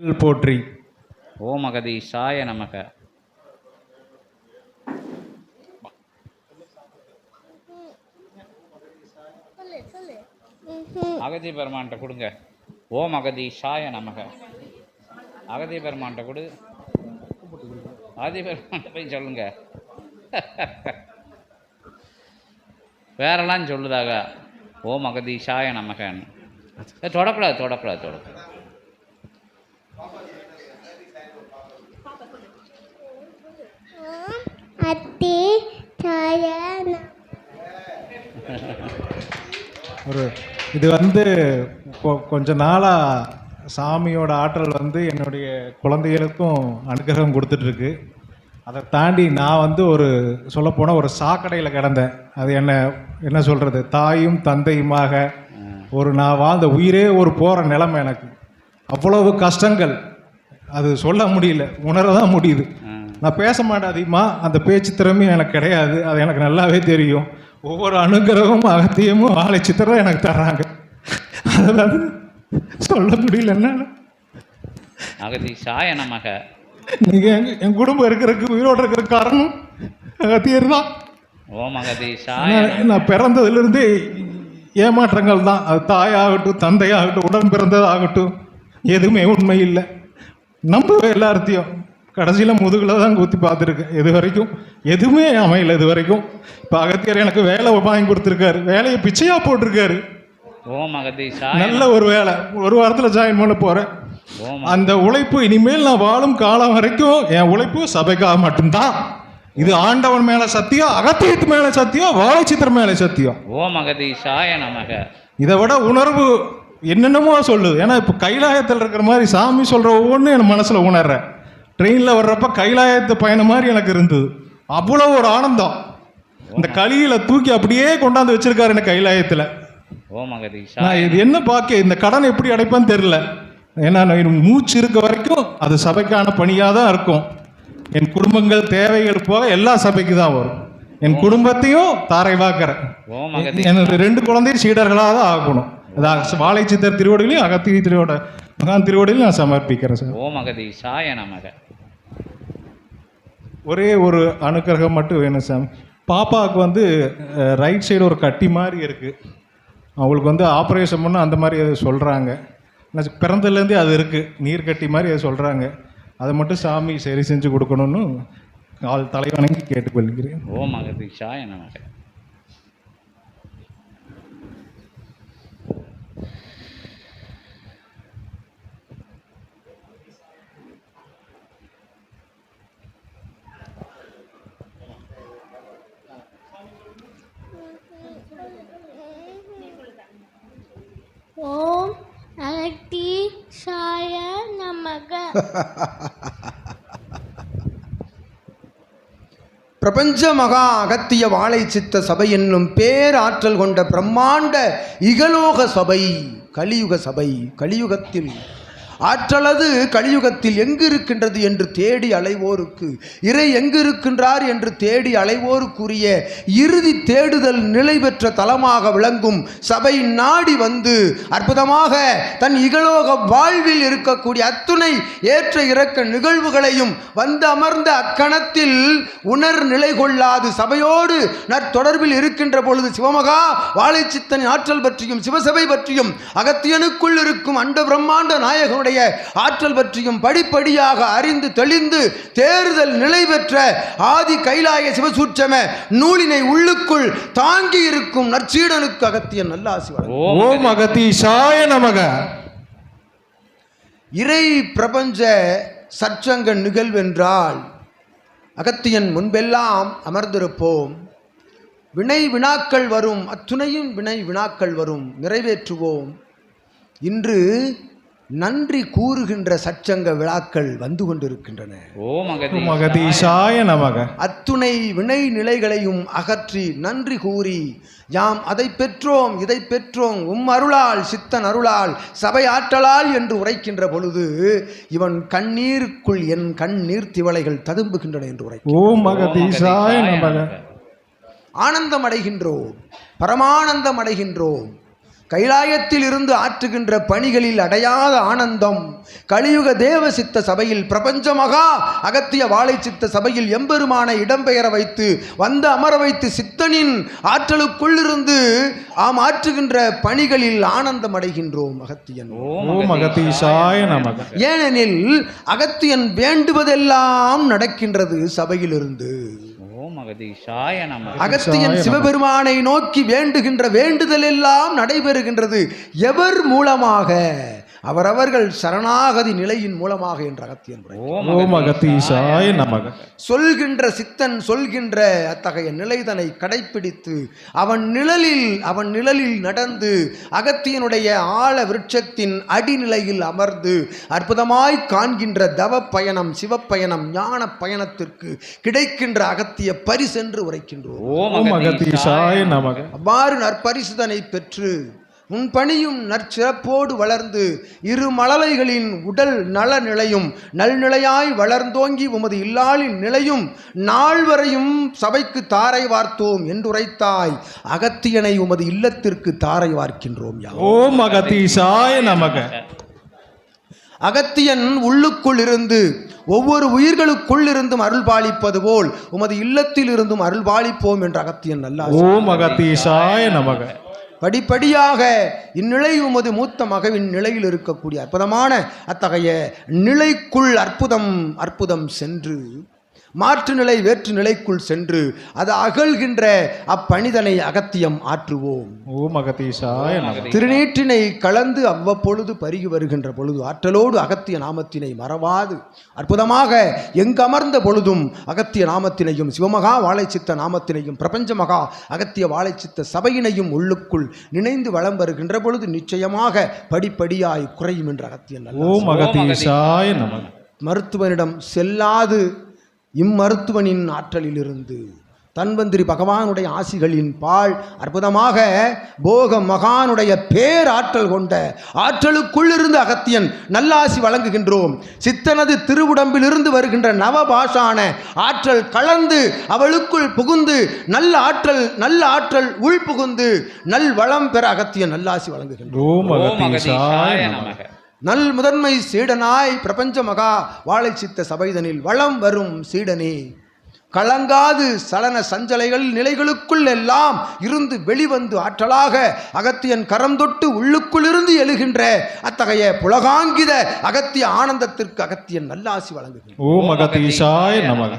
போற்றி. ஓம் அகதீஷாய நமக. அகதி பெருமான்கிட்ட கொடுங்க. ஓம் அகதீஷாய நமக. அகதி பெருமான்கிட்ட கொடு. அகதி பெருமான்கிட்ட போய் சொல்லுங்க. வேறெல்லாம் சொல்லுதாக. ஓம் அகதீஷாய நமகன்னு ஏ, தொடக்கூடாது தொடக்கூடாது தொடக்கூடாது ஒரு இது வந்து கொஞ்ச நாளாக சாமியோட ஆற்றல் வந்து என்னுடைய குழந்தைகளுக்கும் அனுகிரகம் கொடுத்துட்ருக்கு. அதை தாண்டி நான் வந்து ஒரு சொல்லப்போனால் ஒரு சாக்கடையில் கிடந்தேன். அது என்ன என்ன சொல்கிறது தாயும் தந்தையுமாக ஒரு நான் வாழ்ந்த உயிரே ஒரு போகிற நிலைமை எனக்கு. அவ்வளவு கஷ்டங்கள். அது சொல்ல முடியல. உணர தான் முடியுது நான் பேச மாட்டேன் அதிகமாக அந்த பேச்சு திறமையும் எனக்கு கிடையாது. அது எனக்கு நல்லாவே தெரியும். ஒவ்வொரு அனுகிரகமும் அகத்தியமும் ஆலை சித்திரம் எனக்கு தர்றாங்க. அதாவது சொல்ல முடியல நமக நீங்கள் எங்க என் குடும்பம் இருக்கிறதுக்கு உயிரோடு இருக்கிற காரணம் அகத்தியர் தான். ஓம் அகதீஷாய நான் நான் பிறந்ததுலேருந்தே ஏமாற்றங்கள் தான். அது தாயாகட்டும் தந்தையாகட்டும் உடன் பிறந்ததாகட்டும் எதுவுமே உண்மை இல்லை. நம்புவேன் எல்லாத்தையும் கடைசியில் முதுகில் தான் குத்தி பார்த்துருக்கேன் இது வரைக்கும்? எதுவுமே அமையல இது வரைக்கும். இப்போ அகத்தியர் எனக்கு வேலை வாங்கி கொடுத்துருக்காரு. வேலையை பிச்சையாக போட்டிருக்காரு. ஓம் அகதீஷாய நல்ல ஒரு வேலை. ஒரு வாரத்தில் ஜாயின் பண்ண போகிறேன் அந்த உழைப்பு இனிமேல் நான் வாழும் காலம் வரைக்கும் என் உழைப்பு சபைக்காக மட்டும்தான். இது ஆண்டவன் மேலே சத்தியம் அகத்தியத்து மேலே சத்தியம் வாழைச்சித்திரம் மேலே சத்தியம் ஓம் அகதீஷாய நமக இதை விட உணர்வு என்னென்னமோ சொல்லுது. ஏன்னா இப்போ கைலாயத்தில் இருக்கிற மாதிரி சாமி சொல்கிற ஒவ்வொன்றும் என் மனசில் உணர்றேன். ட்ரெயினில் வர்றப்ப கைலாயத்து பயணம் மாதிரி எனக்கு இருந்தது. அவ்வளோ ஒரு ஆனந்தம். இந்த களியில தூக்கி அப்படியே கொண்டாந்து வச்சிருக்காரு என்ன கைலாயத்தில். நான் இது என்ன பார்க்க இந்த கடன் எப்படி அடைப்பேன்னு தெரில ஏன்னா மூச்சு இருக்க வரைக்கும் அது சபைக்கான பணியாக தான் இருக்கும். என் குடும்பங்கள் தேவைகள் போக எல்லா சபைக்கு தான் வரும். என் குடும்பத்தையும் தாரை வாக்கிறேன். எனது ரெண்டு குழந்தையும் சீடர்களாக தான் ஆகணும். அது வாழை சித்தர் திருவடிகளையும் அகத்திய திருவோட மகான் திருவடியிலும் நான் சமர்ப்பிக்கிறேன் சார். ஓம் அகதீஷாய நமக. ஒரே ஒரு அனுக்கிரகம் மட்டும் வேணும் சாமி. பாப்பாவுக்கு வந்து ரைட் சைடு ஒரு கட்டி மாதிரி இருக்குது அவங்களுக்கு வந்து ஆப்ரேஷன் பண்ண அந்த மாதிரி அதை சொல்கிறாங்க பிறந்ததுலேருந்தே அது இருக்குது நீர் கட்டி மாதிரி அதை சொல்கிறாங்க அதை மட்டும் சாமி சரி செஞ்சு கொடுக்கணும்னு கால் தலைவணங்கி கேட்டுக்கொள்கிறேன். ஓம் என்ன நமக ஓம் அகத்தி சாய நமக பிரபஞ்ச மகா அகத்திய வாழை சித்த சபை என்னும் பேராற்றல் கொண்ட பிரம்மாண்ட இகலோக சபை கலியுக சபை கலியுகத்தில் ஆற்றலது கலியுகத்தில் எங்கு இருக்கின்றது என்று தேடி அலைவோருக்கு? இறை எங்கு இருக்கின்றார் என்று தேடி அலைவோருக்குரிய இறுதி தேடுதல் நிலை பெற்ற தலமாக விளங்கும் சபை நாடி வந்து அற்புதமாக தன் இகலோக வாழ்வில் இருக்கக்கூடிய அத்துணை ஏற்ற இறக்க நிகழ்வுகளையும் வந்து அமர்ந்த அக்கணத்தில் உணர் நிலை கொள்ளாது சபையோடு நற்தொடர்பில் இருக்கின்ற பொழுது சிவமகா வாழைச்சித்தனின் ஆற்றல் பற்றியும் சிவசபை பற்றியும் அகத்தியனுக்குள் இருக்கும் அண்ட பிரம்மாண்ட நாயகனுடைய ஆற்றல் பற்றியும் படிப்படியாக அறிந்து தெளிந்து தேறுதல் நிலை பெற்ற ஆதி கைலாய சிவசூட்சம நூலினை உள்ளுக்குள் தாங்கி இருக்கும் நற்சீடனுக்கு அகத்தியன் நல்லாசி. ஓம் அகத்தீஷாய நமக. இறை பிரபஞ்ச சற்சங்க நிகழ்வென்றால் அகத்தியன் முன்பெல்லாம் அமர்ந்திருப்போம். வினை வினாக்கள் வரும் அத்துணையும் வினை வினாக்கள் வரும் நிறைவேற்றுவோம். இன்று நன்றி கூறுகின்ற சற்சங்க விழாக்கள் வந்து கொண்டிருக்கின்றன. அகதீஷாய நமக. அத்துணை வினை நிலைகளையும் அகற்றி நன்றி கூறி யாம் அதை பெற்றோம் இதை பெற்றோம் உம் அருளால் சித்தன் அருளால் சபை ஆற்றலால் என்று உரைக்கின்ற பொழுது இவன் கண்ணீருக்குள் என் கண்ணீர் திவளைகள் ததும்புகின்றன என்று உரை ஓம் அகதீஷாய நமக. ஆனந்தம் அடைகின்றோம் பரமானந்தம் அடைகின்றோம் கைலாயத்தில் இருந்து ஆற்றுகின்ற பணிகளில் அடையாத ஆனந்தம். கலியுக தேவ சித்த சபையில் பிரபஞ்ச மகா அகத்திய வாழை சித்த சபையில் எம்பெருமானை இடம்பெயர வைத்து வந்து அமர வைத்து சித்தனின் ஆற்றலுக்குள்ளிருந்து ஆம் ஆற்றுகின்ற பணிகளில் ஆனந்தம் அடைகின்றோம் அகத்தியன். ஓம் அகத்தீசாய நமக. ஏனெனில் அகத்தியன் வேண்டுவதெல்லாம் நடக்கின்றது சபையிலிருந்து. அகத்தியன் சிவபெருமானை நோக்கி வேண்டுகின்ற வேண்டுதல் எல்லாம் நடைபெறுகின்றது. எவர் மூலமாக? அவரவர்கள் சரணாகதி நிலையின் மூலமாக என்ற அகத்தியன் சொல்கின்ற சித்தன் சொல்கின்ற அத்தகைய நிலைதனை கடைப்பிடித்து அவன் நிழலில் அவன் நிழலில் நடந்து அகத்தியனுடைய ஆழ விருட்சத்தின் அடிநிலையில் அமர்ந்து அற்புதமாய் காண்கின்ற தவ பயணம் சிவப்பயணம் ஞான பயணத்திற்கு கிடைக்கின்ற அகத்திய பரிசென்று உரைக்கின்றோம். அவ்வாறு நற்பரிசுதனை பெற்று உன் பணியும் நற்சிறப்போடு வளர்ந்து இரு மழலைகளின் உடல் நல நிலையும் நல்நிலையாய் வளர்ந்தோங்கி உமது இல்லாளின் நிலையும் நாள் வரையும் சபைக்கு தாரை வார்த்தோம் என்றுரைத்தாய். அகத்தியனை உமது இல்லத்திற்கு தாரை வார்க்கின்றோம் யா ஓம் அகத்தீசாய நமக. அகத்தியன் உள்ளுக்குள் இருந்து ஒவ்வொரு உயிர்களுக்குள் இருந்தும் அருள் பாலிப்பது போல் உமது இல்லத்தில் இருந்தும் அருள் பாலிப்போம் என்ற அகத்தியன் நல்லா ஓம் அகத்தீசாய நமக. படிப்படியாக இந்நிலை உமது மூத்த மகவின் நிலையில் இருக்கக்கூடிய அற்புதமான அத்தகைய நிலைக்குள் அற்புதம் அற்புதம் சென்று மாற்று நிலை வேற்று நிலைக்குள் சென்று அது அகழ்கின்ற அப்பணிதனை அகத்தியம் ஆற்றுவோம். ஓம் அகத்தீசாய திருநீற்றினை கலந்து அவ்வப்பொழுது பருகி வருகின்ற பொழுது ஆற்றலோடு அகத்திய நாமத்தினை மறவாது. அற்புதமாக எங்கமர்ந்த பொழுதும் அகத்திய நாமத்தினையும் சிவமகா வாழைச்சித்த நாமத்தினையும் பிரபஞ்ச மகா அகத்திய வாழைச்சித்த சபையினையும் உள்ளுக்குள் நினைந்து வளம் வருகின்ற பொழுது நிச்சயமாக படிப்படியாய் குறையும் என்ற அகத்தியன் ஓம் அகத்தீசாய மருத்துவனிடம் செல்லாது இம்மருத்துவனின் ஆற்றலிலிருந்து. தன்வந்திரி பகவானுடைய ஆசிகளின் பால் அற்புதமாக போக மகானுடைய பேராற்றல் கொண்ட ஆற்றலுக்குள்ளிருந்து அகத்தியன் நல்லாசி வழங்குகின்றோம். சித்தனது திருவுடம்பிலிருந்து வருகின்ற நவபாஷான ஆற்றல் கலந்து அவளுக்குள் புகுந்து நல்ல ஆற்றல் நல்ல ஆற்றல் உள் புகுந்து நல் வளம் பெற அகத்தியன் நல்லாசி வழங்குகின்றோம் நல் முதன்மை சீடனாய் பிரபஞ்ச மகா வாழைச்சித்த சபைதனில் வளம் வரும் சீடனே. கலங்காது சலன சஞ்சலைகள் நிலைகளுக்குள் எல்லாம் இருந்து வெளிவந்து ஆற்றலாக அகத்தியன் கரம் தொட்டு உள்ளுக்குள்ளிருந்து எழுகின்ற அத்தகைய புலகாங்கித அகத்திய ஆனந்தத்திற்கு அகத்தியன் நல்லாசி வழங்குகிறார் ஓம் அகத்தீசாய நமக.